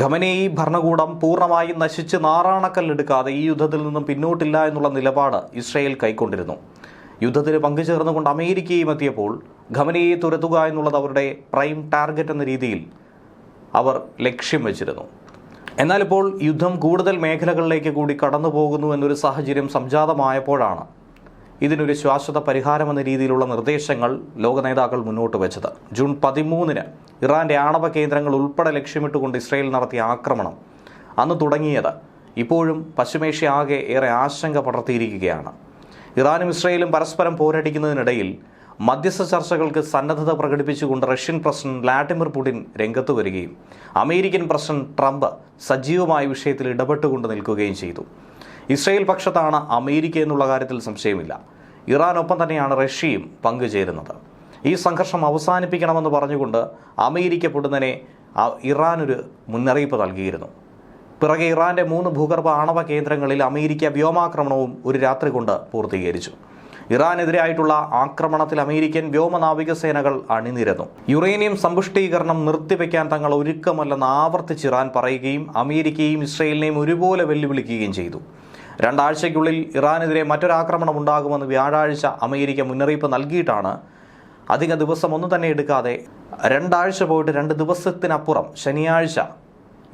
Khamenei ഭരണകൂടം പൂർണമായും നശിച്ച് നാറാണക്കല്ലെടുക്കാതെ ഈ യുദ്ധത്തിൽ നിന്നും പിന്നോട്ടില്ല എന്നുള്ള നിലപാട് ഇസ്രയേൽ കൈക്കൊണ്ടിരുന്നു. യുദ്ധത്തിന് പങ്കുചേർന്നുകൊണ്ട് അമേരിക്കയും എത്തിയപ്പോൾ ഖമനയെ തുരത്തുക എന്നുള്ളത് അവരുടെ പ്രൈം ടാർഗറ്റ് എന്ന രീതിയിൽ അവർ ലക്ഷ്യം വെച്ചിരുന്നു. എന്നാൽ ഇപ്പോൾ യുദ്ധം കൂടുതൽ മേഖലകളിലേക്ക് കൂടി കടന്നു പോകുന്നു എന്നൊരു സാഹചര്യം സംജാതമായപ്പോഴാണ് ഇതിനൊരു ശാശ്വത പരിഹാരമെന്ന രീതിയിലുള്ള നിർദ്ദേശങ്ങൾ ലോക നേതാക്കൾ മുന്നോട്ട് വെച്ചത്. ജൂൺ പതിമൂന്നിന് ഇറാന്റെ ആണവ കേന്ദ്രങ്ങൾ ഉൾപ്പെടെ ലക്ഷ്യമിട്ടുകൊണ്ട് ഇസ്രയേൽ നടത്തിയ ആക്രമണം അന്ന് തുടങ്ങിയത് ഇപ്പോഴും പശ്ചിമേഷ്യ ആകെ ഏറെ ആശങ്ക പടർത്തിയിരിക്കുകയാണ്. ഇറാനും ഇസ്രയേലും പരസ്പരം പോരടിക്കുന്നതിനിടയിൽ മധ്യസ്ഥ ചർച്ചകൾക്ക് സന്നദ്ധത പ്രകടിപ്പിച്ചുകൊണ്ട് റഷ്യൻ പ്രസിഡന്റ് വ്ളാഡിമിർ പുടിൻ രംഗത്ത് വരികയും അമേരിക്കൻ പ്രസിഡന്റ് ട്രംപ് സജീവമായ വിഷയത്തിൽ ഇടപെട്ടുകൊണ്ട് നിൽക്കുകയും ചെയ്തു. ഇസ്രയേൽ പക്ഷത്താണ് അമേരിക്ക എന്നുള്ള കാര്യത്തിൽ സംശയമില്ല. ഇറാനൊപ്പം തന്നെയാണ് റഷ്യയും പങ്കുചേരുന്നത്. ഈ സംഘർഷം അവസാനിപ്പിക്കണമെന്ന് പറഞ്ഞുകൊണ്ട് അമേരിക്ക പൊടുന്നനെ ഇറാനൊരു മുന്നറിയിപ്പ് നൽകിയിരുന്നു. പിറകെ ഇറാന്റെ മൂന്ന് ഭൂഗർഭ ആണവ കേന്ദ്രങ്ങളിൽ അമേരിക്ക വ്യോമാക്രമണവും ഒരു രാത്രി കൊണ്ട് പൂർത്തീകരിച്ചു. ഇറാനെതിരായിട്ടുള്ള ആക്രമണത്തിൽ അമേരിക്കൻ വ്യോമനാവിക സേനകൾ അണിനിരന്നു. യുറേനിയം സമ്പുഷ്ടീകരണം നിർത്തിവെക്കാൻ തങ്ങൾ ഒരുക്കമല്ലെന്ന് ആവർത്തിച്ച് ഇറാൻ പറയുകയും അമേരിക്കയും ഇസ്രയേലിനെയും ഒരുപോലെ വെല്ലുവിളിക്കുകയും ചെയ്തു. രണ്ടാഴ്ചയ്ക്കുള്ളിൽ ഇറാനെതിരെ മറ്റൊരാക്രമണം ഉണ്ടാകുമെന്ന് വ്യാഴാഴ്ച അമേരിക്ക മുന്നറിയിപ്പ് നൽകിയിട്ടാണ് അധിക ദിവസം ഒന്നും തന്നെ എടുക്കാതെ രണ്ടാഴ്ച പോയിട്ട് രണ്ട് ദിവസത്തിനപ്പുറം ശനിയാഴ്ച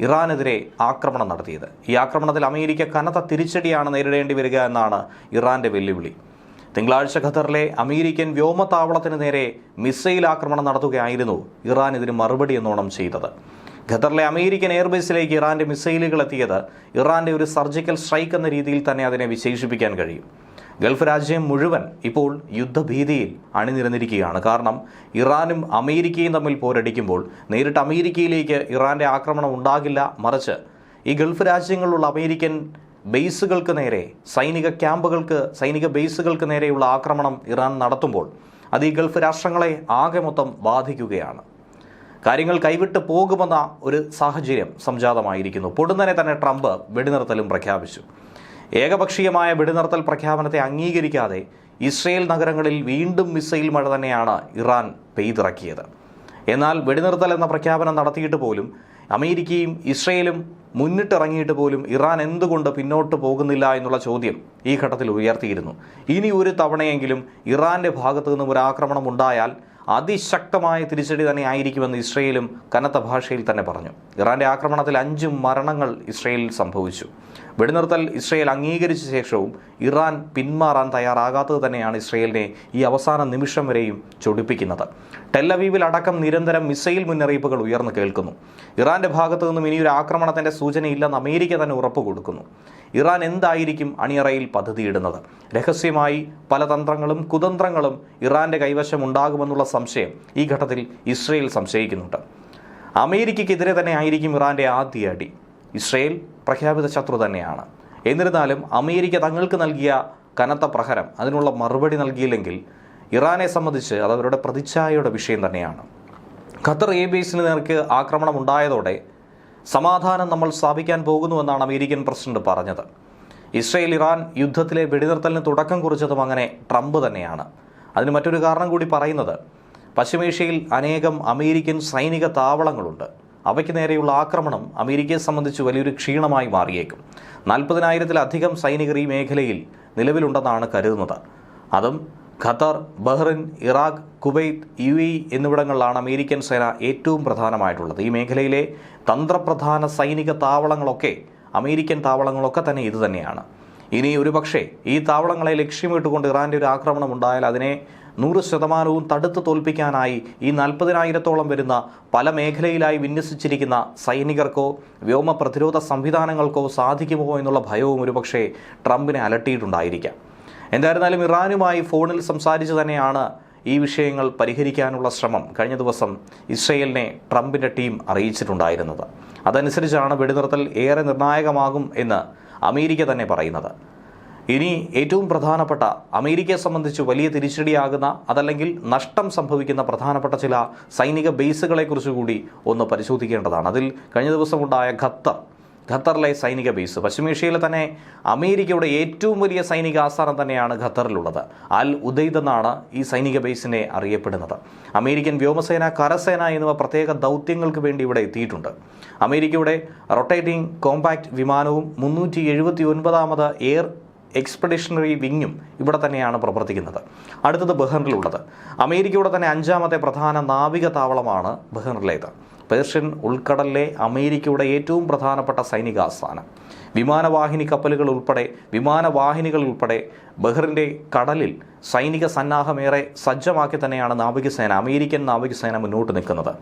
ഇറാനെതിരെ ആക്രമണം നടത്തിയത്. ഈ ആക്രമണത്തിൽ അമേരിക്ക കനത്ത തിരിച്ചടിയാണ് നേരിടേണ്ടി വരിക എന്നാണ് ഇറാന്റെ വെല്ലുവിളി. തിങ്കളാഴ്ച ഖത്തറിലെ അമേരിക്കൻ വ്യോമതാവളത്തിന് നേരെ മിസൈൽ ആക്രമണം നടത്തുകയായിരുന്നു ഇറാൻ ഇതിന് മറുപടി എന്നോണം ചെയ്തത്. ഖത്തറിലെ അമേരിക്കൻ എയർബേസിലേക്ക് ഇറാന്റെ മിസൈലുകൾ എത്തിയത് ഇറാന്റെ ഒരു സർജിക്കൽ സ്ട്രൈക്ക് എന്ന രീതിയിൽ തന്നെ അതിനെ വിശേഷിപ്പിക്കാൻ കഴിയും. ഗൾഫ് രാജ്യം മുഴുവൻ ഇപ്പോൾ യുദ്ധഭീതിയിൽ അണിനിരന്നിരിക്കുകയാണ്. കാരണം ഇറാനും അമേരിക്കയും തമ്മിൽ പോരടിക്കുമ്പോൾ നേരിട്ട് അമേരിക്കയിലേക്ക് ഇറാന്റെ ആക്രമണം ഉണ്ടാകില്ല. മറിച്ച് ഈ ഗൾഫ് രാജ്യങ്ങളിലുള്ള അമേരിക്കൻ ബേസുകൾക്ക് നേരെ സൈനിക ക്യാമ്പുകൾക്ക് സൈനിക ബേസുകൾക്ക് നേരെയുള്ള ആക്രമണം ഇറാൻ നടത്തുമ്പോൾ അത് ഈ ഗൾഫ് രാഷ്ട്രങ്ങളെ ആകെ മൊത്തം ബാധിക്കുകയാണ്. കാര്യങ്ങൾ കൈവിട്ട് പോകുമെന്ന ഒരു സാഹചര്യം സംജാതമായിരിക്കുന്നു. പൊടുന്നനെ തന്നെ ട്രംപ് വെടിനിർത്തലും പ്രഖ്യാപിച്ചു. ഏകപക്ഷീയമായ വെടിനിർത്തൽ പ്രഖ്യാപനത്തെ അംഗീകരിക്കാതെ ഇസ്രയേൽ നഗരങ്ങളിൽ വീണ്ടും മിസൈൽ മഴ തന്നെയാണ് ഇറാൻ പെയ്തിറക്കിയത്. എന്നാൽ വെടിനിർത്തൽ എന്ന പ്രഖ്യാപനം നടത്തിയിട്ട് പോലും അമേരിക്കയും ഇസ്രയേലും മുന്നിട്ടിറങ്ങിയിട്ട് പോലും ഇറാൻ എന്തുകൊണ്ട് പിന്നോട്ട് പോകുന്നില്ല എന്നുള്ള ചോദ്യം ഈ ഘട്ടത്തിൽ ഉയർത്തിയിരുന്നു. ഇനി ഒരു തവണയെങ്കിലും ഇറാന്റെ ഭാഗത്തു നിന്നും ഒരു ആക്രമണം ഉണ്ടായാൽ അതിശക്തമായ തിരിച്ചടി തന്നെ ആയിരിക്കുമെന്ന് ഇസ്രയേലും കനത്ത ഭാഷയിൽ തന്നെ പറഞ്ഞു. ഇറാന്റെ ആക്രമണത്തിൽ അഞ്ച് മരണങ്ങൾ ഇസ്രയേലിൽ സംഭവിച്ചു. വെടിനിർത്തൽ ഇസ്രയേൽ അംഗീകരിച്ച ശേഷവും ഇറാൻ പിന്മാറാൻ തയ്യാറാകാത്തത് തന്നെയാണ് ഇസ്രയേലിനെ ഈ അവസാന നിമിഷം വരെയും ചൊടിപ്പിക്കുന്നത്. ടെല്ലവീവിൽ അടക്കം നിരന്തരം മിസൈൽ മുന്നറിയിപ്പുകൾ ഉയർന്നു കേൾക്കുന്നു. ഇറാന്റെ ഭാഗത്തു നിന്നും ഇനിയൊരു ആക്രമണത്തിന്റെ സൂചനയില്ലെന്ന് അമേരിക്ക തന്നെ ഉറപ്പ് കൊടുക്കുന്നു. ഇറാൻ എന്തായിരിക്കും അണിയറയിൽ പദ്ധതിയിടുന്നത്? രഹസ്യമായി പല തന്ത്രങ്ങളും കുതന്ത്രങ്ങളും ഇറാന്റെ കൈവശം ഉണ്ടാകുമെന്നുള്ള സംശയം ഈ ഘട്ടത്തിൽ ഇസ്രയേൽ സംശയിക്കുന്നുണ്ട്. അമേരിക്കയ്ക്കെതിരെ തന്നെ ആയിരിക്കും ഇറാന്റെ ആദ്യ അടി. ഇസ്രയേൽ പ്രഖ്യാപിത ശത്രു തന്നെയാണ്. എന്നിരുന്നാലും അമേരിക്ക തങ്ങൾക്ക് നൽകിയ കനത്ത പ്രഹരം അതിനുള്ള മറുപടി നൽകിയില്ലെങ്കിൽ ഇറാനെ സംബന്ധിച്ച് അത് അവരുടെ പ്രതിച്ഛായയുടെ വിഷയം തന്നെയാണ്. ഖത്തർ എ ബേസിന് നേർക്ക് ആക്രമണം ഉണ്ടായതോടെ സമാധാനം നമ്മൾ സ്ഥാപിക്കാൻ പോകുന്നുവെന്നാണ് അമേരിക്കൻ പ്രസിഡന്റ് പറഞ്ഞത്. ഇസ്രയേൽ ഇറാൻ യുദ്ധത്തിലെ വെടിനിർത്തലിന് തുടക്കം കുറിച്ചതും അങ്ങനെ ട്രംപ് തന്നെയാണ്. അതിന് മറ്റൊരു കാരണം കൂടി പറയുന്നത് പശ്ചിമേഷ്യയിൽ അനേകം അമേരിക്കൻ സൈനിക താവളങ്ങളുണ്ട്. അവയ്ക്ക് നേരെയുള്ള ആക്രമണം അമേരിക്കയെ സംബന്ധിച്ച് വലിയൊരു ക്ഷീണമായി മാറിയേക്കും. നാൽപ്പതിനായിരത്തിലധികം സൈനികർ ഈ മേഖലയിൽ നിലവിലുണ്ടെന്നാണ് കരുതുന്നത്. അതും Qatar Bahrain Iraq Kuwait U A എന്നിവിടങ്ങളിലാണ് അമേരിക്കൻ സേന ഏറ്റവും പ്രധാനമായിട്ടുള്ളത്. ഈ മേഖലയിലെ തന്ത്രപ്രധാന സൈനിക താവളങ്ങളൊക്കെ അമേരിക്കൻ താവളങ്ങളൊക്കെ തന്നെ ഇതുതന്നെയാണ് ഇനി ഒരുപക്ഷേ ഈ താവളങ്ങളെ ലക്ഷ്യമിട്ടുകൊണ്ട് ഇറാന്റെ ഒരു ആക്രമണം ഉണ്ടായാൽ അതിനെ നൂറ് ശതമാനവും തടുത്തു തോൽപ്പിക്കാനായി ഈ നാൽപ്പതിനായിരത്തോളം വരുന്ന പല മേഖലയിലായി വിന്യസിച്ചിരിക്കുന്ന സൈനികർക്കോ വ്യോമ പ്രതിരോധ സംവിധാനങ്ങൾക്കോ സാധിക്കുമോ എന്നുള്ള ഭയവും ഒരുപക്ഷെ ട്രംപിനെ അലട്ടിയിട്ടുണ്ടായിരിക്കാം. എന്തായിരുന്നാലും ഇറാനുമായി ഫോണിൽ സംസാരിച്ച് തന്നെയാണ് ഈ വിഷയങ്ങൾ പരിഹരിക്കാനുള്ള ശ്രമം കഴിഞ്ഞ ദിവസം ഇസ്രയേലിനെ ട്രംപിന്റെ ടീം അറിയിച്ചിട്ടുണ്ടായിരുന്നത്. അതനുസരിച്ചാണ് വെടിനിർത്തൽ ഏറെ നിർണായകമാകും എന്ന് അമേരിക്ക തന്നെ പറയുന്നത്. ഇനി ഏറ്റവും പ്രധാനപ്പെട്ട അമേരിക്കയെ സംബന്ധിച്ച് വലിയ തിരിച്ചടിയാകുന്ന അതല്ലെങ്കിൽ നഷ്ടം സംഭവിക്കുന്ന പ്രധാനപ്പെട്ട ചില സൈനിക ബേസുകളെക്കുറിച്ച് കൂടി ഒന്ന് പരിശോധിക്കേണ്ടതാണ്. അതിൽ കഴിഞ്ഞ ദിവസം ഉണ്ടായ ഖത്തർ ഖത്തറിലെ സൈനിക ബേസ്. പശ്ചിമേഷ്യയിലെ തന്നെ അമേരിക്കയുടെ ഏറ്റവും വലിയ സൈനിക ആസ്ഥാനം തന്നെയാണ് ഖത്തറിലുള്ളത്. അൽ ഉദൈദ് എന്നാണ് ഈ സൈനിക ബേസിനെ അറിയപ്പെടുന്നത്. അമേരിക്കൻ വ്യോമസേന കരസേന എന്നിവ പ്രത്യേക ദൗത്യങ്ങൾക്ക് വേണ്ടി ഇവിടെ എത്തിയിട്ടുണ്ട്. അമേരിക്കയുടെ റൊട്ടേറ്റിംഗ് കോമ്പാക്ട് വിമാനവും മുന്നൂറ്റി എഴുപത്തി ഒൻപതാമത് എയർ എക്സ്പെഡിഷണറി വിങ്ങും ഇവിടെ തന്നെയാണ് പ്രവർത്തിക്കുന്നത്. അടുത്തത് ബഹറിലുള്ളത്. അമേരിക്കയുടെ തന്നെ അഞ്ചാമത്തെ പ്രധാന നാവിക താവളമാണ് ബഹറിലേത്. പേർഷ്യൻ ഉൾക്കടലിലെ അമേരിക്കയുടെ ഏറ്റവും പ്രധാനപ്പെട്ട സൈനിക ആസ്ഥാനം. വിമാനവാഹിനി കപ്പലുകൾ ഉൾപ്പെടെ വിമാനവാഹിനികൾ ഉൾപ്പെടെ ബഹ്റിന്റെ കടലിൽ സൈനിക സന്നാഹമേറെ സജ്ജമാക്കി തന്നെയാണ് നാവികസേന അമേരിക്കൻ നാവികസേന മുന്നോട്ട് നിൽക്കുന്നത്.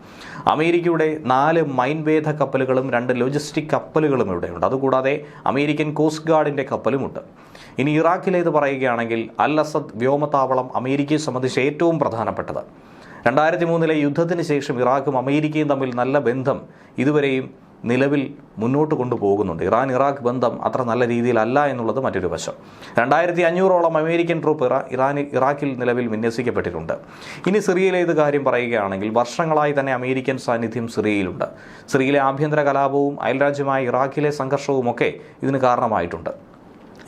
അമേരിക്കയുടെ നാല് മൈൻവേധ കപ്പലുകളും രണ്ട് ലോജിസ്റ്റിക് കപ്പലുകളും ഇവിടെയുണ്ട്. അതുകൂടാതെ അമേരിക്കൻ കോസ്റ്റ് ഗാർഡിന്റെ കപ്പലുമുണ്ട്. ഇനി ഇറാഖിലേത് പറയുകയാണെങ്കിൽ അൽ അസദ് വ്യോമത്താവളം അമേരിക്കയെ സംബന്ധിച്ച് ഏറ്റവും പ്രധാനപ്പെട്ടത്. രണ്ടായിരത്തി മൂന്നിലെ യുദ്ധത്തിന് ശേഷം ഇറാഖും അമേരിക്കയും തമ്മിൽ നല്ല ബന്ധം ഇതുവരെയും നിലവിൽ മുന്നോട്ട് കൊണ്ടുപോകുന്നുണ്ട്. ഇറാൻ ഇറാഖ് ബന്ധം അത്ര നല്ല രീതിയിലല്ല എന്നുള്ളത് മറ്റൊരു വശം. രണ്ടായിരത്തി അഞ്ഞൂറോളം അമേരിക്കൻ ട്രൂപ്പ് ഇറാ ഇറാൻ ഇറാഖിൽ നിലവിൽ വിന്യസിക്കപ്പെട്ടിട്ടുണ്ട്. ഇനി സിറിയയിലെ ഇത് കാര്യം പറയുകയാണെങ്കിൽ വർഷങ്ങളായി തന്നെ അമേരിക്കൻ സാന്നിധ്യം സിറിയയിലുണ്ട്. സിറിയയിലെ ആഭ്യന്തര കലാപവും അയൽരാജ്യമായ ഇറാഖിലെ സംഘർഷവും ഒക്കെ ഇതിന് കാരണമായിട്ടുണ്ട്.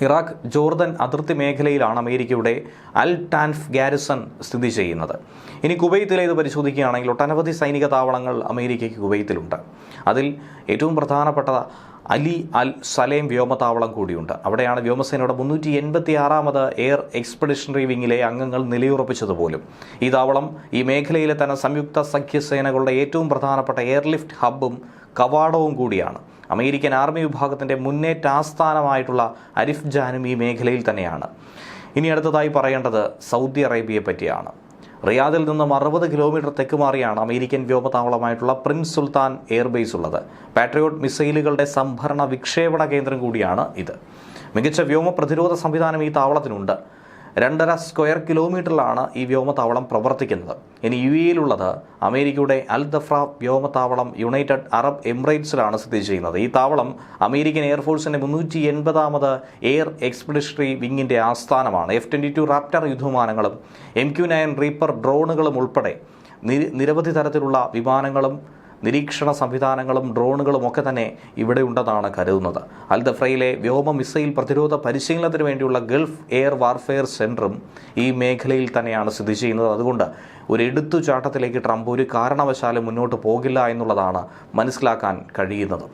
ഇറാഖ് ജോർദൻ അതിർത്തി മേഖലയിലാണ് അമേരിക്കയുടെ അൽ ടാൻഫ് ഗാരിസൺ സ്ഥിതി ചെയ്യുന്നത്. ഇനി കുവൈത്തിലെ ഇത് പരിശോധിക്കുകയാണെങ്കിൽ ഒട്ടനവധി സൈനിക താവളങ്ങൾ അമേരിക്കയ്ക്ക് കുവൈത്തിലുണ്ട്. അതിൽ ഏറ്റവും പ്രധാനപ്പെട്ട അലി അൽ സലേം വ്യോമതാവളം കൂടിയുണ്ട്. അവിടെയാണ് വ്യോമസേനയുടെ മുന്നൂറ്റി എൺപത്തി ആറാമത് എയർ എക്സ്പെഡിഷണറി വിങ്ങിലെ അംഗങ്ങൾ നിലയുറപ്പിച്ചതുപോലും. ഈ താവളം ഈ മേഖലയിലെ തന്നെ സംയുക്ത സഖ്യസേനകളുടെ ഏറ്റവും പ്രധാനപ്പെട്ട എയർലിഫ്റ്റ് ഹബ്ബും കവാടവും കൂടിയാണ്. അമേരിക്കൻ ആർമി വിഭാഗത്തിന്റെ മുന്നേറ്റ ആസ്ഥാനമായിട്ടുള്ള അരിഫ് ജാനും ഈ മേഖലയിൽ തന്നെയാണ്. ഇനി അടുത്തതായി പറയേണ്ടത് സൗദി അറേബ്യയെ പറ്റിയാണ് റിയാദിൽ നിന്നും അറുപത് കിലോമീറ്റർ തെക്ക് മാറിയാണ് അമേരിക്കൻ വ്യോമതാവളമായിട്ടുള്ള പ്രിൻസ് സുൽത്താൻ എയർബേസ് ഉള്ളത്. പാട്രിയോട്ട് മിസൈലുകളുടെ സംഭരണ വിക്ഷേപണ കേന്ദ്രം കൂടിയാണ് ഇത്. മികച്ച വ്യോമ പ്രതിരോധ സംവിധാനം ഈ താവളത്തിനുണ്ട്. രണ്ടര സ്ക്വയർ കിലോമീറ്ററിലാണ് ഈ വ്യോമത്താവളം പ്രവർത്തിക്കുന്നത്. ഇനി യു എയിലുള്ളത് അമേരിക്കയുടെ അൽ ദഫ്ര വ്യോമത്താവളം യുണൈറ്റഡ് അറബ് എമിറേറ്റ്സിലാണ് സ്ഥിതി ചെയ്യുന്നത്. ഈ താവളം അമേരിക്കൻ എയർഫോഴ്സിന്റെ മുന്നൂറ്റി എൺപതാമത് എയർ എക്സ്പെഡിഷണറി വിങ്ങിന്റെ ആസ്ഥാനമാണ്. എഫ് ട്വന്റി ടു റാപ്റ്റർ യുദ്ധവിമാനങ്ങളും എം ക്യു നയൻ റീപ്പർ ഡ്രോണുകളും ഉൾപ്പെടെ നിരവധി തരത്തിലുള്ള വിമാനങ്ങളും നിരീക്ഷണ സംവിധാനങ്ങളും ഡ്രോണുകളും ഒക്കെ തന്നെ ഇവിടെ ഉണ്ടെന്നാണ് കരുതുന്നത്. അൽദഫ്രയിലെ വ്യോമ മിസൈൽ പ്രതിരോധ പരിശീലനത്തിന് വേണ്ടിയുള്ള ഗൾഫ് എയർ വാർഫെയർ സെന്ററും ഈ മേഖലയിൽ തന്നെയാണ് സ്ഥിതി ചെയ്യുന്നത്. അതുകൊണ്ട് ഒരു എടുത്തുചാട്ടത്തിലേക്ക് ട്രംപ് ഒരു കാരണവശാലും മുന്നോട്ട് പോകില്ല എന്നുള്ളതാണ് മനസ്സിലാക്കാൻ കഴിയുന്നത്.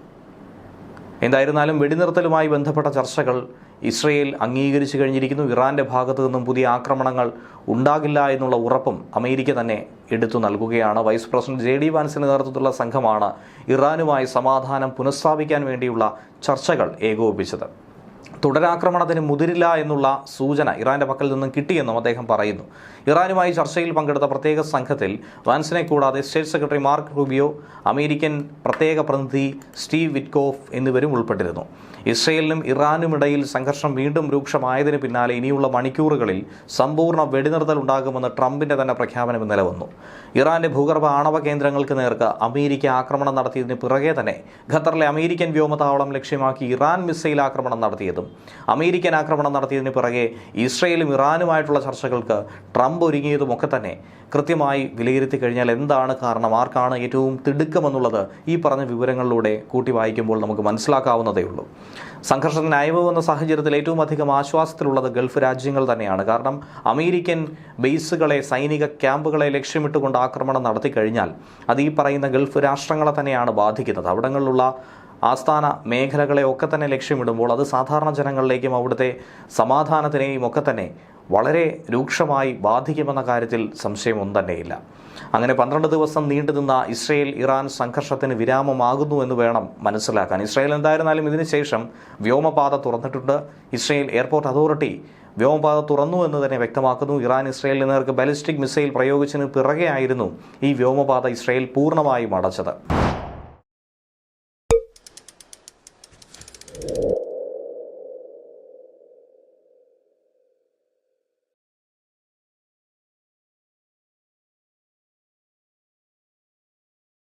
എന്തായിരുന്നാലും വെടിനിർത്തലുമായി ബന്ധപ്പെട്ട ചർച്ചകൾ ഇസ്രയേൽ അംഗീകരിച്ചു കഴിഞ്ഞിരിക്കുന്നു. ഇറാന്റെ ഭാഗത്തു നിന്നും പുതിയ ആക്രമണങ്ങൾ ഉണ്ടാകില്ല എന്നുള്ള ഉറപ്പും അമേരിക്ക തന്നെ എടുത്തു നൽകുകയാണ്. വൈസ് പ്രസിഡന്റ് ജെ ഡി വാൻസിന്റെ നേതൃത്വത്തിലുള്ള സംഘമാണ് ഇറാനുമായി സമാധാനം പുനഃസ്ഥാപിക്കാൻ വേണ്ടിയുള്ള ചർച്ചകൾ ഏകോപിപ്പിച്ചത്. തുടരാക്രമണത്തിന് മുതിരില്ല എന്നുള്ള സൂചന ഇറാന്റെ പക്കൽ നിന്നും കിട്ടിയെന്നും അദ്ദേഹം പറയുന്നു. ഇറാനുമായി ചർച്ചയിൽ പങ്കെടുത്ത പ്രത്യേക സംഘത്തിൽ വാൻസിനെ കൂടാതെ state secretary Marco Rubio American പ്രത്യേക പ്രതിനിധി സ്റ്റീവ് വിറ്റ്കോഫ് എന്നിവരും ഉൾപ്പെട്ടിരുന്നു. ഇസ്രയേലിനും ഇറാനുമിടയിൽ സംഘർഷം വീണ്ടും രൂക്ഷമായതിന് പിന്നാലെ ഇനിയുള്ള മണിക്കൂറുകളിൽ സമ്പൂർണ വെടിനിർത്തൽ ഉണ്ടാകുമെന്ന് ട്രംപിന്റെ തന്നെ പ്രഖ്യാപനം ഇന്നലെ വന്നു. ഇറാന്റെ ഭൂഗർഭ ആണവ കേന്ദ്രങ്ങൾക്ക് നേർക്ക് അമേരിക്ക ആക്രമണം നടത്തിയതിന് പിറകെ തന്നെ ഖത്തറിലെ അമേരിക്കൻ വ്യോമതാവളം ലക്ഷ്യമാക്കി ഇറാൻ മിസൈൽ ആക്രമണം നടത്തിയതും അമേരിക്കൻ ആക്രമണം നടത്തിയതിന് പിറകെ ഇസ്രയേലും ഇറാനുമായിട്ടുള്ള ചർച്ചകൾക്ക് ട്രംപ് ഒരുങ്ങിയതുമൊക്കെ തന്നെ കൃത്യമായി വിലയിരുത്തി കഴിഞ്ഞാൽ എന്താണ് കാരണം? ആർക്കാണ് ഏറ്റവും തിടുക്കമെന്നുള്ളത് ഈ പറഞ്ഞ വിവരങ്ങളിലൂടെ കൂട്ടി വായിക്കുമ്പോൾ നമുക്ക് മനസ്സിലാക്കാവുന്നതേ ഉള്ളൂ. സംഘർഷത്തിന് അയവുവെന്ന സാഹചര്യത്തിൽ ഏറ്റവും അധികം ആശ്വാസത്തിലുള്ളത് ഗൾഫ് രാജ്യങ്ങൾ തന്നെയാണ്. കാരണം അമേരിക്കൻ ബേസുകളെ സൈനിക ക്യാമ്പുകളെ ലക്ഷ്യമിട്ടുകൊണ്ട് ആക്രമണം നടത്തി കഴിഞ്ഞാൽ അത് ഈ പറയുന്ന ഗൾഫ് രാഷ്ട്രങ്ങളെ തന്നെയാണ് ബാധിക്കുന്നത്. അവിടങ്ങളിലുള്ള ആസ്ഥാന മേഖലകളെ ഒക്കെ തന്നെ ലക്ഷ്യമിടുമ്പോൾ അത് സാധാരണ ജനങ്ങളിലേക്കും അവിടുത്തെ സമാധാനത്തിനെയും ഒക്കെ തന്നെ വളരെ രൂക്ഷമായി ബാധിക്കുമെന്ന കാര്യത്തിൽ സംശയമൊന്നും തന്നെയില്ല. അങ്ങനെ പന്ത്രണ്ട് ദിവസം നീണ്ടുനിന്ന ഇസ്രയേൽ ഇറാൻ സംഘർഷത്തിന് വിരാമമാകുന്നു എന്ന് വേണം മനസ്സിലാക്കാൻ. ഇസ്രയേൽ എന്തായിരുന്നാലും ഇതിനുശേഷം വ്യോമപാത തുറന്നിട്ടുണ്ട്. ഇസ്രയേൽ എയർപോർട്ട് അതോറിറ്റി വ്യോമപാത തുറന്നു എന്ന് തന്നെ വ്യക്തമാക്കുന്നു. ഇറാൻ ഇസ്രയേലിന് നേർക്ക് ബാലിസ്റ്റിക് മിസൈൽ പ്രയോഗിച്ചതിന് പിറകെയായിരുന്നു ഈ വ്യോമപാത ഇസ്രയേൽ പൂർണമായും അടച്ചത്.